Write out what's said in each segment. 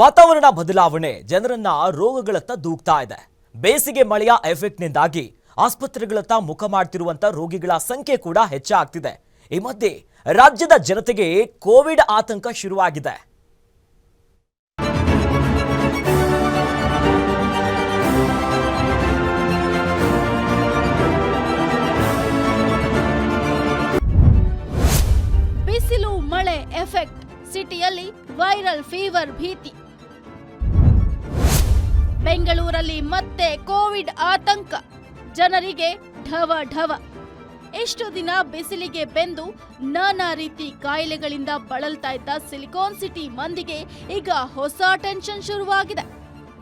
ವಾತಾವರಣ ಬದಲಾವಣೆ ಜನರನ್ನ ರೋಗಗಳತ್ತ ದೂಕ್ತಾ ಇದೆ. ಬೇಸಿಗೆ ಮಳೆಯ ಎಫೆಕ್ಟ್ನಿಂದಾಗಿ ಆಸ್ಪತ್ರೆಗಳತ್ತ ಮುಖ ಮಾಡ್ತಿರುವಂತ ರೋಗಿಗಳ ಸಂಖ್ಯೆ ಕೂಡ ಹೆಚ್ಚಾಗ್ತಿದೆ ಈ ಮಧ್ಯೆ ರಾಜ್ಯದ ಜನತೆಗೆ ಕೋವಿಡ್ ಆತಂಕ ಶುರುವಾಗಿದೆ. ಬಿಸಿಲು, ಮಳೆ, ಎಫೆಕ್ಟ್, ಸಿಟಿಯಲ್ಲಿ ವೈರಲ್ ಫೀವರ್ ಭೀತಿ. ಬೆಂಗಳೂರಲ್ಲಿ ಮತ್ತೆ ಕೋವಿಡ್ ಆತಂಕ. ಜನರಿಗೆ ಢವ ಢವ. ಎಷ್ಟು ದಿನ ಬಿಸಿಲಿಗೆ ಬೆಂದು ನಾನಾ ರೀತಿ ಕಾಯಿಲೆಗಳಿಂದ ಬಳಲ್ತಾ ಇದ್ದ ಸಿಲಿಕಾನ್ ಸಿಟಿ ಮಂದಿಗೆ ಈಗ ಹೊಸ ಟೆನ್ಷನ್ ಶುರುವಾಗಿದೆ.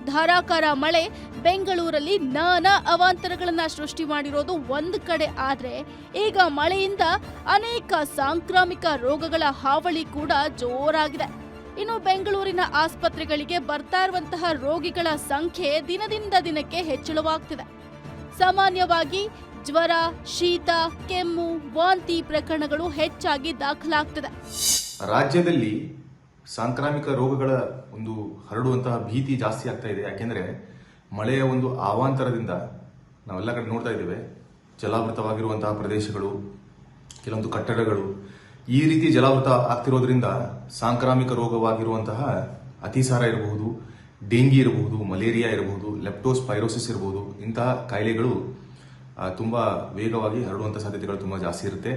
ಧಾರಾಕಾರ ಮಳೆ ಬೆಂಗಳೂರಲ್ಲಿ ನಾನಾ ಅವಾಂತರಗಳನ್ನ ಸೃಷ್ಟಿ ಮಾಡಿರೋದು ಒಂದು ಕಡೆ ಆದ್ರೆ ಈಗ ಮಳೆಯಿಂದ ಅನೇಕ ಸಾಂಕ್ರಾಮಿಕ ರೋಗಗಳ ಹಾವಳಿ ಕೂಡ ಜೋರಾಗಿದೆ. ಇನ್ನು ಬೆಂಗಳೂರಿನ ಆಸ್ಪತ್ರೆಗಳಿಗೆ ಬರ್ತಾ ಇರುವಂತಹ ರೋಗಿಗಳ ಸಂಖ್ಯೆ ದಿನದಿಂದ ದಿನಕ್ಕೆ ಹೆಚ್ಚಳವಾಗ್ತಿದೆ. ಸಾಮಾನ್ಯವಾಗಿ ಜ್ವರ, ಶೀತ, ಕೆಮ್ಮು, ವಾಂತಿ ಪ್ರಕರಣಗಳು ಹೆಚ್ಚಾಗಿ ದಾಖಲಾಗ್ತಿದೆ. ರಾಜ್ಯದಲ್ಲಿ ಸಾಂಕ್ರಾಮಿಕ ರೋಗಗಳ ಒಂದು ಹರಡುವಂತಹ ಭೀತಿ ಜಾಸ್ತಿ ಆಗ್ತಾ ಇದೆ. ಯಾಕೆಂದ್ರೆ ಮಳೆಯ ಒಂದು ಅವಾಂತರದಿಂದ ನಾವೆಲ್ಲ ಕಡೆ ನೋಡ್ತಾ ಇದ್ದೇವೆ. ಜಲಾವೃತವಾಗಿರುವಂತಹ ಪ್ರದೇಶಗಳು, ಕೆಲವೊಂದು ಕಟ್ಟಡಗಳು ಈ ರೀತಿ ಜಲಾವೃತ ಆಗ್ತಿರೋದ್ರಿಂದ ಸಾಂಕ್ರಾಮಿಕ ರೋಗವಾಗಿರುವಂತಹ ಅತಿಸಾರ ಇರಬಹುದು, ಡೆಂಗಿ ಇರಬಹುದು, ಮಲೇರಿಯಾ ಇರಬಹುದು, ಲೆಪ್ಟೋಸ್ಪೈರೋಸಿಸ್ ಇರಬಹುದು, ಇಂತಹ ಕಾಯಿಲೆಗಳು ತುಂಬ ವೇಗವಾಗಿ ಹರಡುವಂತಹ ಸಾಧ್ಯತೆಗಳು ತುಂಬಾ ಜಾಸ್ತಿ ಇರುತ್ತೆ.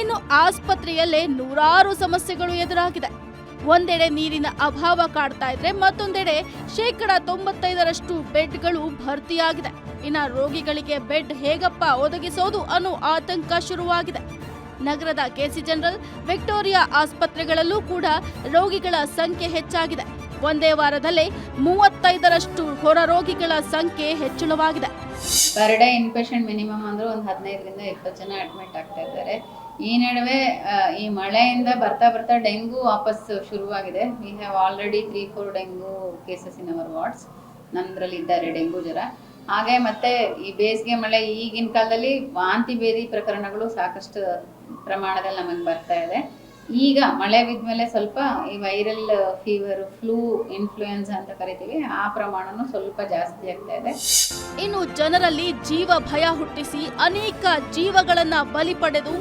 ಇನ್ನು ಆಸ್ಪತ್ರೆಯಲ್ಲೇ ನೂರಾರು ಸಮಸ್ಯೆಗಳು ಎದುರಾಗಿದೆ. ಒಂದೆಡೆ ನೀರಿನ ಅಭಾವ ಕಾಡ್ತಾ ಇದ್ರೆ ಮತ್ತೊಂದೆಡೆ ಶೇಕಡ ತೊಂಬತ್ತೈದರಷ್ಟು ಬೆಡ್ಗಳು ಭರ್ತಿಯಾಗಿದೆ. ಇನ್ನ ರೋಗಿಗಳಿಗೆ ಬೆಡ್ ಹೇಗಪ್ಪ ಒದಗಿಸೋದು ಅನ್ನೋ ಆತಂಕ ಶುರುವಾಗಿದೆ. ನಗರದ ಕೆಸಿ ಜನರಲ್ ವಿಕ್ಟೋರಿಯಾ ಆಸ್ಪತ್ರೆಗಳಲ್ಲೂ ಕೂಡ ರೋಗಿಗಳ ಸಂಖ್ಯೆ ಹೆಚ್ಚಾಗಿದೆ. ಒಂದೇ ವಾರದಲ್ಲೇ ಮೂವತ್ತೈದರಷ್ಟು ಹೊರ ರೋಗಿಗಳ ಸಂಖ್ಯೆ ಹೆಚ್ಚಳವಾಗಿದೆ. ಪರ್ ಡೇ ಇನ್ಪೇಷಂಟ್ ಮಿನಿಮಮ್ ಅಂದ್ರೆ ಒಂದು ಹದಿನೈದರಿಂದ ಇಪ್ಪತ್ತು ಜನ ಅಡ್ಮಿಟ್ ಆಗ್ತಾ ಇದ್ದಾರೆ. ಈ ನಡುವೆ ಈ ಮಳೆಯಿಂದ ಬರ್ತಾ ಬರ್ತಾ ಡೆಂಗು ವಾಪಸ್ ಶುರುವಾಗಿದೆ. We have already three four dengue cases in our wards ನಮ್ಮದ್ರಲ್ಲಿ ಇದ್ದಾರೆ ಡೆಂಗು ಜ್ವರ. ಹಾಗೆ ಮತ್ತೆ ಈ ಬೇಸಿಗೆ ಮಳೆ ಈಗಿನ ಕಾಲದಲ್ಲಿ ವಾಂತಿ ಬೇದಿ ಪ್ರಕರಣಗಳು ಸಾಕಷ್ಟು ಪ್ರಮಾಣದಲ್ಲಿ ನಮಗೆ ಬರ್ತಾ ಇದೆ. ಈಗ ಮಳೆ ಬಿದ್ಮೇಲೆ ಸ್ವಲ್ಪ ಈ ವೈರಲ್ ಫೀವರ್ ಫ್ಲೂ ಇನ್ಫ್ಲೂಯೆನ್ಸ್ ಅಂತ ಕರಿತೀವಿ, ಆ ಪ್ರಮಾಣನು ಸ್ವಲ್ಪ ಜಾಸ್ತಿ ಆಗ್ತಾ ಇದೆ. ಇನ್ನು ಜನರಲ್ಲಿ ಜೀವ ಭಯ ಹುಟ್ಟಿಸಿ ಅನೇಕ ಜೀವಗಳನ್ನ ಬಲಿ ಪಡೆದು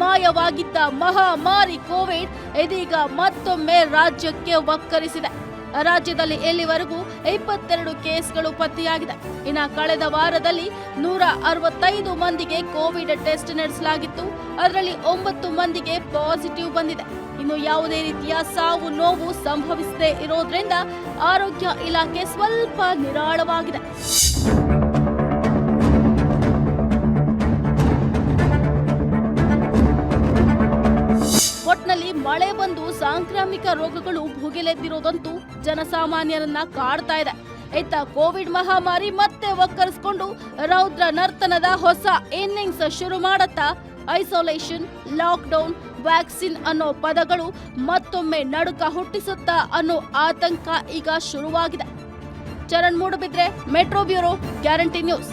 ಮಾಯವಾಗಿದ್ದ ಮಹಾಮಾರಿ ಕೋವಿಡ್ ಇದೀಗ ಮತ್ತೊಮ್ಮೆ ರಾಜ್ಯಕ್ಕೆ ಒಕ್ಕರಿಸಿದೆ ರಾಜ್ಯದಲ್ಲಿ ಇಲ್ಲಿವರೆಗೂ ಇಪ್ಪತ್ತೆರಡು ಕೇಸ್ಗಳು ಪತ್ತೆಯಾಗಿದೆ. ಇನ್ನು ಕಳೆದ ವಾರದಲ್ಲಿ ನೂರ ಅರವತ್ತೈದು ಮಂದಿಗೆ ಕೋವಿಡ್ ಟೆಸ್ಟ್ ನಡೆಸಲಾಗಿತ್ತು. ಅದರಲ್ಲಿ ಒಂಬತ್ತು ಮಂದಿಗೆ ಪಾಸಿಟಿವ್ ಬಂದಿದೆ. ಇನ್ನು ಯಾವುದೇ ರೀತಿಯ ಸಾವು ನೋವು ಸಂಭವಿಸದೇ ಇರೋದ್ರಿಂದ ಆರೋಗ್ಯ ಇಲಾಖೆ ಸ್ವಲ್ಪ ನಿರಾಳವಾಗಿದೆ. ಒಟ್ನಲ್ಲಿ ಮಳೆ ಬಂದು ಸಾಂಕ್ರಾಮಿಕ ರೋಗಗಳು ಭುಗಿಲೆದ್ದಿರೋದಂತೂ ಜನಸಾಮಾನ್ಯರನ್ನ ಕಾಡ್ತಾ ಇದೆ. ಇತ್ತ ಕೋವಿಡ್ ಮಹಾಮಾರಿ ಮತ್ತೆ ಒಕ್ಕರಿಸಿಕೊಂಡು ರೌದ್ರ ನರ್ತನದ ಹೊಸ ಇನ್ನಿಂಗ್ಸ್ ಶುರು ಮಾಡುತ್ತಾ ಐಸೋಲೇಷನ್, ಲಾಕ್ಡೌನ್, ವ್ಯಾಕ್ಸಿನ್ ಅನ್ನೋ ಪದಗಳು ಮತ್ತೊಮ್ಮೆ ನಡುಕ ಹುಟ್ಟಿಸುತ್ತಾ ಅನ್ನೋ ಆತಂಕ ಈಗ ಶುರುವಾಗಿದೆ. Charan Moodbidri metro bureau, guarantee news.